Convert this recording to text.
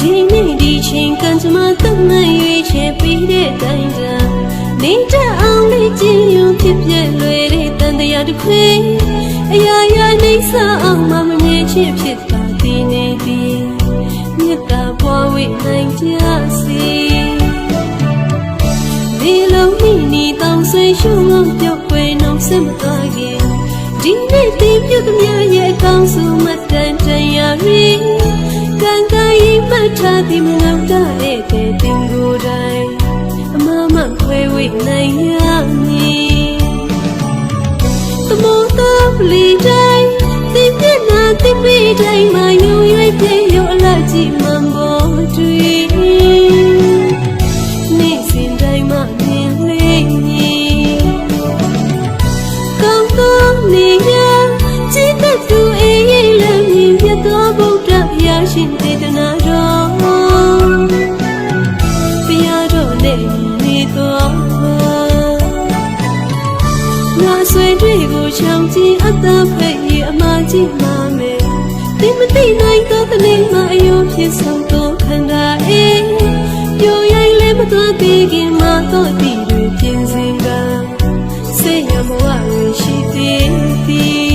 ဒီနေ့ဒီချိန်ကံကြမ္မာသတ်မှတ်ရွေးချယ်ပြီးတဲ့တိုင်းတန်နေတတ်အောင်လေးကြည်ယုံဖြစ်ပြက်လွယ်တဲ့တန်တရားတစ်ခွေအရာရာနေဆအောင်မမမြဲချစ်ဖြစ်တာဒီနေ့ဒီမြတ်တာပွားဝိနိုင်ကြစီဒီလုံးမိနီတောင်ဆွေရှုံးလုံးပြောက်ွယ်နှုံးစမသွားခင်ဒီနေ့ဒီမြတ်သမျှရဲ့အကောင်းဆုံး ထားသည်မလောက်တဲ့တဲ့တင်ကိုယ်တိုင်အမမခွဲဝိနိုင်ရမည်သမုဒ္ဒပလီတိုင်းဒီမျက်နှာဒီပိတိုင်းမှာယုံရွေးပြေရောအလားကြီးမှန်ပေါ်တွေ့နေ့စဉ်တိုင်းမှမြင်လေးမြည်ကောင်းကောင်းနေရจิตတူအေးအေးလည်းမြင်ပြသောဗုဒ္ဓဘုရားရှင်တေသနာတော်ဘုရား တော်နဲ့နေတော်ငါဆွေတွေကိုချောင်ကြည့်အသက်ဖိတ်ရအမကြီးမှမယ်ဒီမသိနိုင်သောတနေ့မှအယုံဖြစ်ဆုံးသောခန္ဓာအေးပြိုရိုင်းလည်းမသွားသေးခင်မှာတော့ဒီတွေပြင်စင်ကဆေးရမဝရရှိသေးသည်